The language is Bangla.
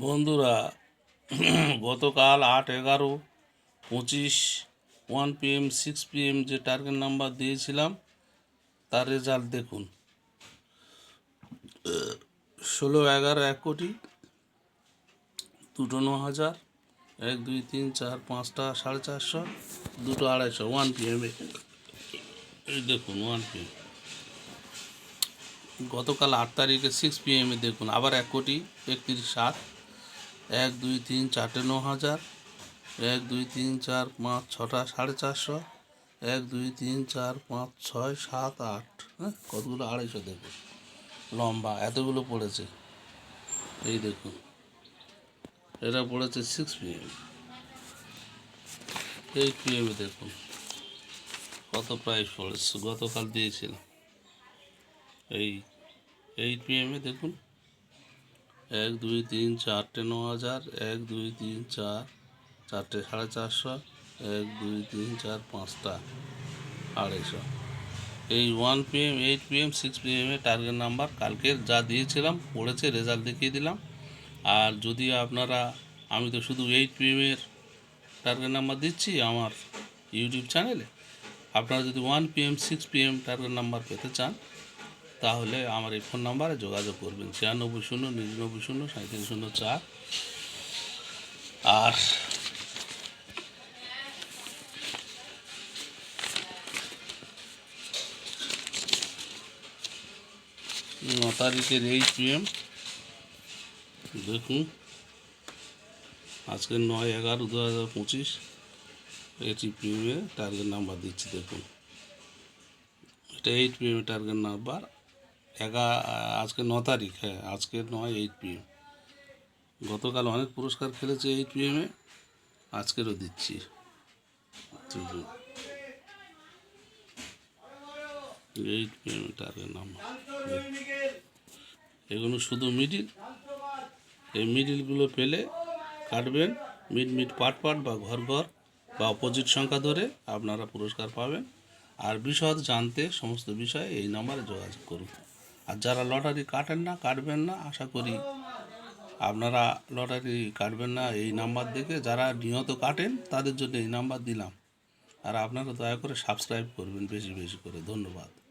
বন্ধুরা, গতকাল আট এগারো পঁচিশ ওয়ান পিএম, সিক্স পিএম যে টার্গেট নাম্বার দিয়েছিলাম, তার রেজাল্ট দেখুন। ষোলো, এগারো, এক কোটি, দুটো ন হাজার, এক, দুই, তিন, চার, পাঁচটা, সাড়ে চারশো, দুটো আড়াইশো, ওয়ান পিএমে এই দেখুন, ওয়ান পিএম। গতকাল আট তারিখে সিক্স পি পিএমে দেখুন, আবার এক কোটি, একত্রিশ, সাত। এক, দুই, তিন, চারটে ন হাজার এক, দুই, তিন, চার, পাঁচ, ছটা, সাড়ে চারশো। এক, দুই, তিন, চার, পাঁচ, ছয়, সাত, আট। হ্যাঁ কতগুলো? আড়াইশো দেখুন লম্বা, এতগুলো পড়েছে। এই দেখুন। এটা পড়েছে সিক্স পিএম এইট পিএমে দেখুন। কত প্রাইস পড়েছে? গতকাল দিয়েছিলাম। এই এইট পিএমে দেখুন। এক, দুই, তিন, চারটে ন হাজার এক, দুই, তিন, চার, চারটে, সাড়ে চারশো। এক, দুই, তিন, চার, পাঁচটা, আড়াইশো। এই one PM eight PM six পিএমে target number কালকে যা দিয়েছিলাম, পড়েছে রেজাল্ট দেখিয়ে দিলাম। আর যদি আপনারা, আমি তো শুধু এইট পিএমের টার্গেট নাম্বার দিচ্ছি আমার ইউটিউব চ্যানেলে আপনারা যদি one PM six PM target number পেতে চান তাহলে আমার এই ফোন নাম্বারে যোগাযোগ করবেন। ছিয়ানব্বই শূন্য, নিরানব্বই শূন্য সাঁত্রিশ শূন্য চার। আর ন তারিখের এইট পিএম দেখুন। আজকে নয় এগারো দু হাজার পঁচিশ এইট পিএমে টার্গেট নাম্বার দিচ্ছি, দেখুন। এটা এইট পিএম টার্গেট নাম্বার এগা, আজকে ন তারিখ হ্যাঁ আজকে নয় এইট পিএম গতকাল অনেক পুরস্কার খেলেছে এইট পিএমে আজকেরও দিচ্ছি। এইট পিএম টার্গেট নাম্বার এগুলো শুধু মিডিল এই মিডিলগুলো পেলে কাটবেন মিড মিড পাট পাট বা ঘর ঘর বা অপোজিট সংখ্যা ধরে আপনারা পুরস্কার পাবেন। আর বিশদ জানতে সমস্ত বিষয়ে এই নাম্বারে যোগাযোগ করুন। আর যারা লটারি কাটেন না, কাটবেন না, আশা করি আপনারা লটারি কাটবেন না, এই নাম্বার দেখে যারা নিয়ত কাটেন, তাদের জন্য এই নাম্বার দিলাম। আর আপনারা দয়া করে সাবস্ক্রাইব করবেন বেশি বেশি করে। ধন্যবাদ।